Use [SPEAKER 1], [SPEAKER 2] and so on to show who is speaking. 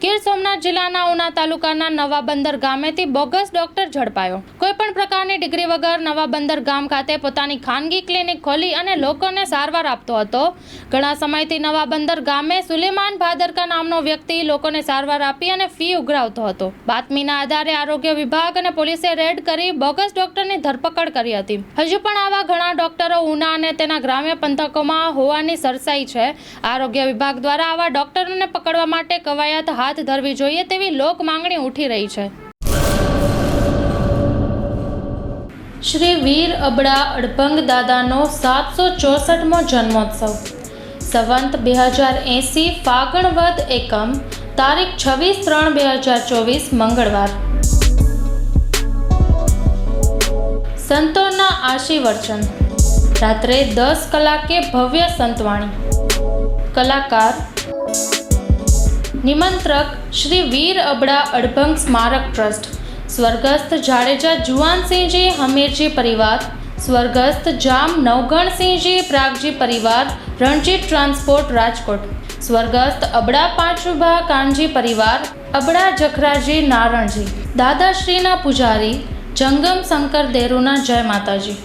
[SPEAKER 1] ગીર સોમનાથ જિલ્લાના ઉના તાલુકાના નવા બંદર ગામેથી બોગસ ડોક્ટર ઝડપાયો. કોઈ પણ પ્રકારની ડિગ્રી વગર નવા બંદર ગામ ખાતે પોતાની ખાનગી ક્લિનિક ખોલી અને લોકોને સારવાર આપતો હતો. ઘણા સમયથી નવા બંદર ગામે સુલેમાન ભાદરકા નામનો વ્યક્તિ લોકોને સારવાર આપી અને ફી ઉઘરાવતો હતો. બાતમીના આધારે આરોગ્ય વિભાગ અને પોલીસે રેડ કરી બોગસ ડોક્ટરની ધરપકડ કરી હતી. હજુ પણ આવા ઘણા ડોક્ટરો ઉના અને તેના ગ્રામ્ય પંથકોમાં હોવાની સરસાઈ છે. આરોગ્ય વિભાગ દ્વારા આવા ડોક્ટરોને પકડવા માટે કવાયત હાથ ધરવી જોઈએ તેવી લોક માંગણી ઉઠી રહી છે. શ્રી વીર અબડા અડભંગ દાદાનો સાતસો ચોસઠમો જન્મોત્સવ. સંવંત બે હજાર એંસી ફાગણવદ એકમ, તારીખ છવ્વીસ ત્રણ બે હજાર ચોવીસ મંગળવાર. સંતોના આશીર્વચન. રાત્રે દસ કલાકે ભવ્ય સંતવાણી. કલાકાર, નિમંત્રક શ્રી વીર અબડા અડભંગ સ્મારક ટ્રસ્ટ, સ્વર્ગસ્થ જાડેજા જુવાનસિંહજી હમીરજી પરિવાર, સ્વર્ગસ્થ જામ નવગણસિંહજી પ્રાગજી પરિવાર રણજીત ટ્રાન્સપોર્ટ રાજકોટ, સ્વર્ગસ્થ અબડા પાંચુભા કાનજી પરિવાર, અબડા જખરાજી નારણજી, દાદાશ્રીના પૂજારી, જંગમ શંકર દેરુના જય માતાજી.